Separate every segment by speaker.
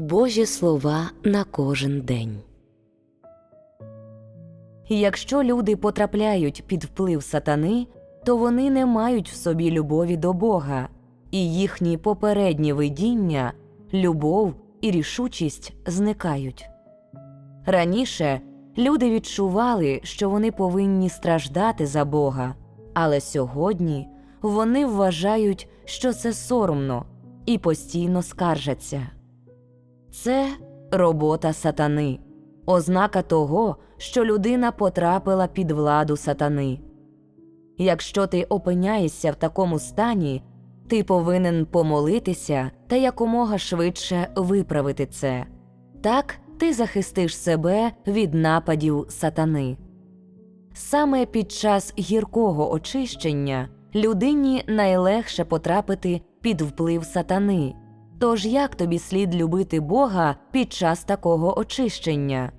Speaker 1: Божі слова на кожен день. Якщо люди потрапляють під вплив сатани, то вони не мають в собі любові до Бога, і їхні попередні видіння, любов і рішучість зникають. Раніше люди відчували, що вони повинні страждати за Бога, але сьогодні вони вважають, що це соромно і постійно скаржаться. Це робота сатани, ознака того, що людина потрапила під владу сатани. Якщо ти опиняєшся в такому стані, ти повинен помолитися та якомога швидше виправити це. Так ти захистиш себе від нападів сатани. Саме під час гіркого очищення людині найлегше потрапити під вплив сатани. Тож як тобі слід любити Бога під час такого очищення?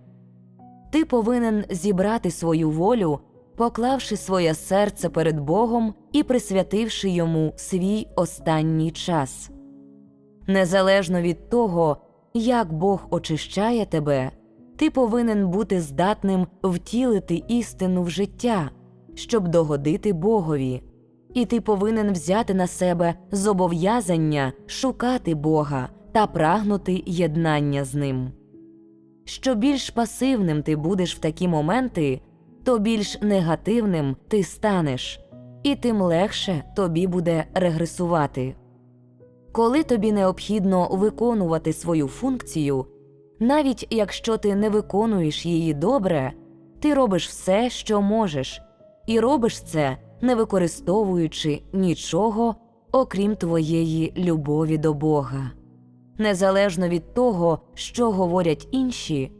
Speaker 1: Ти повинен зібрати свою волю, поклавши своє серце перед Богом і присвятивши йому свій останній час. Незалежно від того, як Бог очищає тебе, ти повинен бути здатним втілити істину в життя, щоб догодити Богові, і ти повинен взяти на себе зобов'язання шукати Бога та прагнути єднання з ним. Що більш пасивним ти будеш в такі моменти, то більш негативним ти станеш, і тим легше тобі буде регресувати. Коли тобі необхідно виконувати свою функцію, навіть якщо ти не виконуєш її добре, ти робиш все, що можеш, і робиш це, не використовуючи нічого, окрім твоєї любові до Бога. Незалежно від того, що говорять інші,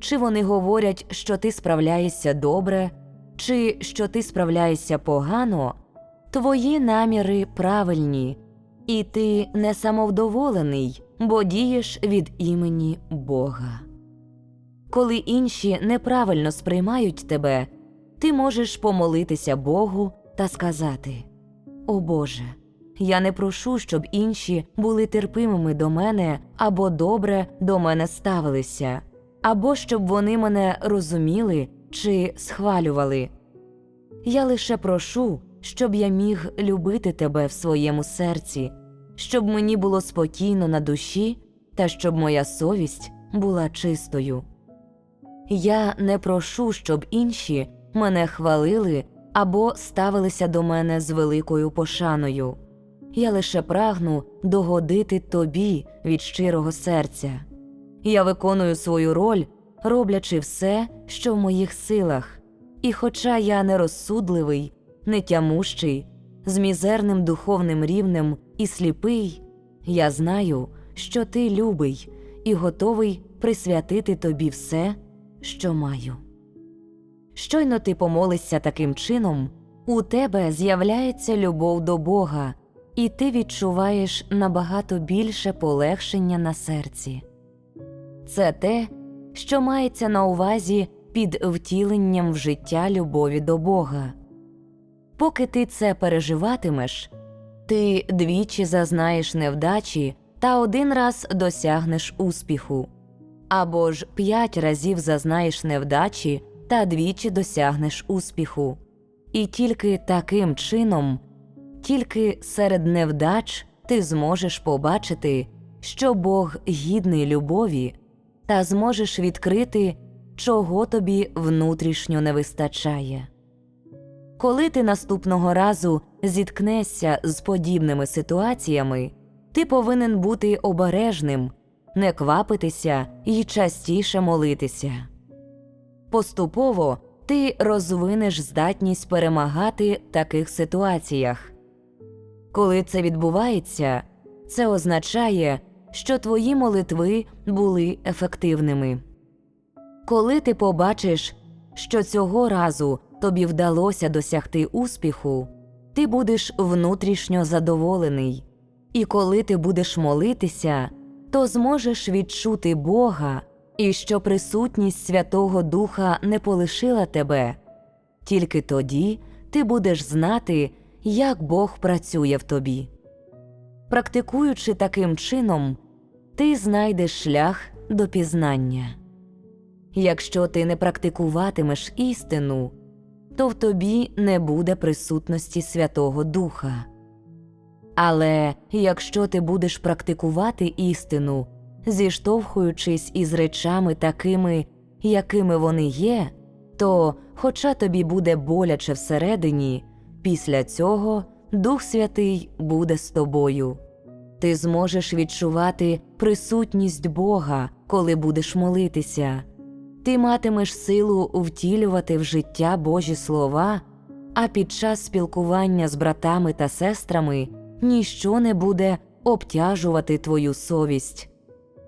Speaker 1: чи вони говорять, що ти справляєшся добре, чи що ти справляєшся погано, твої наміри правильні, і ти не самовдоволений, бо дієш від імені Бога. Коли інші неправильно сприймають тебе, ти можеш помолитися Богу та сказати: О Боже, я не прошу, щоб інші були терпимими до мене або добре до мене ставилися, або щоб вони мене розуміли чи схвалювали. Я лише прошу, щоб я міг любити тебе в своєму серці, щоб мені було спокійно на душі та щоб моя совість була чистою. Я не прошу, щоб інші мене хвалили або ставилися до мене з великою пошаною. Я лише прагну догодити тобі від щирого серця. Я виконую свою роль, роблячи все, що в моїх силах, і хоча я нерозсудливий, нетямущий, з мізерним духовним рівнем і сліпий, я знаю, що ти любий і готовий присвятити тобі все, що маю. Щойно ти помолишся таким чином, у тебе з'являється любов до Бога, і ти відчуваєш набагато більше полегшення на серці. Це те, що мається на увазі під втіленням в життя любові до Бога. Поки ти це переживатимеш, ти двічі зазнаєш невдачі та один раз досягнеш успіху, або ж п'ять разів зазнаєш невдачі та двічі досягнеш успіху. І тільки таким чином, тільки серед невдач ти зможеш побачити, що Бог гідний любові, та зможеш відкрити, чого тобі внутрішньо не вистачає. Коли ти наступного разу зіткнешся з подібними ситуаціями, ти повинен бути обережним, не квапитися і частіше молитися. Поступово ти розвинеш здатність перемагати в таких ситуаціях. Коли це відбувається, це означає, що твої молитви були ефективними. Коли ти побачиш, що цього разу тобі вдалося досягти успіху, ти будеш внутрішньо задоволений, і коли ти будеш молитися, то зможеш відчути Бога і що присутність Святого Духа не полишила тебе. Тільки тоді ти будеш знати, як Бог працює в тобі. Практикуючи таким чином, ти знайдеш шлях до пізнання. Якщо ти не практикуватимеш істину, то в тобі не буде присутності Святого Духа. Але якщо ти будеш практикувати істину, зіштовхуючись із речами такими, якими вони є, то, хоча тобі буде боляче всередині, після цього Дух Святий буде з тобою. Ти зможеш відчувати присутність Бога, коли будеш молитися. Ти матимеш силу втілювати в життя Божі слова, а під час спілкування з братами та сестрами ніщо не буде обтяжувати твою совість,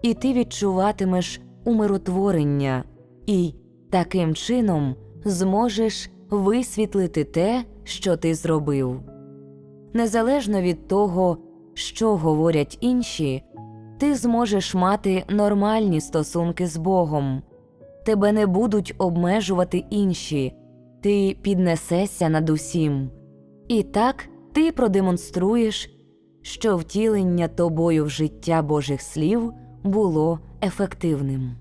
Speaker 1: і ти відчуватимеш умиротворення, і таким чином зможеш висвітлити те, що ти зробив. Незалежно від того, що говорять інші, ти зможеш мати нормальні стосунки з Богом. Тебе не будуть обмежувати інші, ти піднесешся над усім. І так ти продемонструєш, що втілення тобою в життя Божих слів було ефективним.